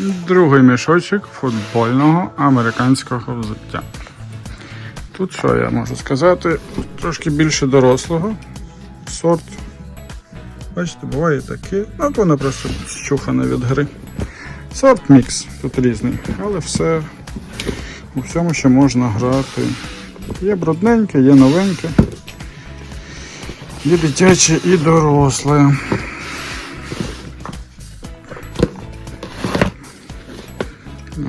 Другий мішочок футбольного американського взуття. Тут що я можу сказати? Трошки більше дорослого. Сорт. Бачите, буває таке. Ну, вона просто щухана від гри. Сорт мікс, тут різний, але все у всьому ще можна грати. Є брудненьке, є новеньке. Є дитяче і доросле.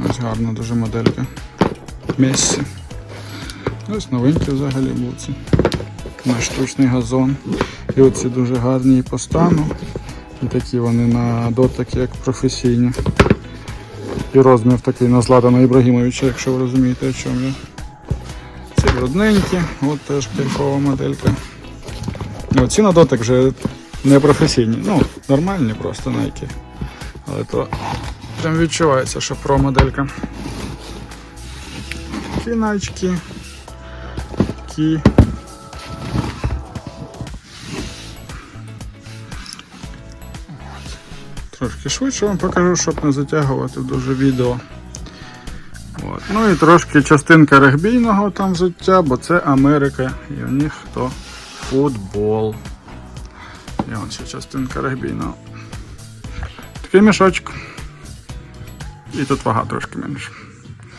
Ось гарна дуже моделька. Месі. Ось новенькі взагалі буці. На штучний газон. І оці дуже гарні і по стану. І такі вони на дотик, як професійні. І розмір такий на Златана Ібрагімовича, якщо ви розумієте, о чому я. Ці брудненькі, от теж кайфова моделька. Ну, ці на дотик вже не професійні, ну, нормальні просто найки. Але то прям відчувається, що про моделька. Кіначки. Кі. Трошки швидше вам покажу, щоб не затягувати дуже відео. От. Ну і трошки частинка регбійного там взуття, бо це Америка і у них то футбол. І ось ще частинка регбійного. Такий мішочок. І тут вага трошки менше.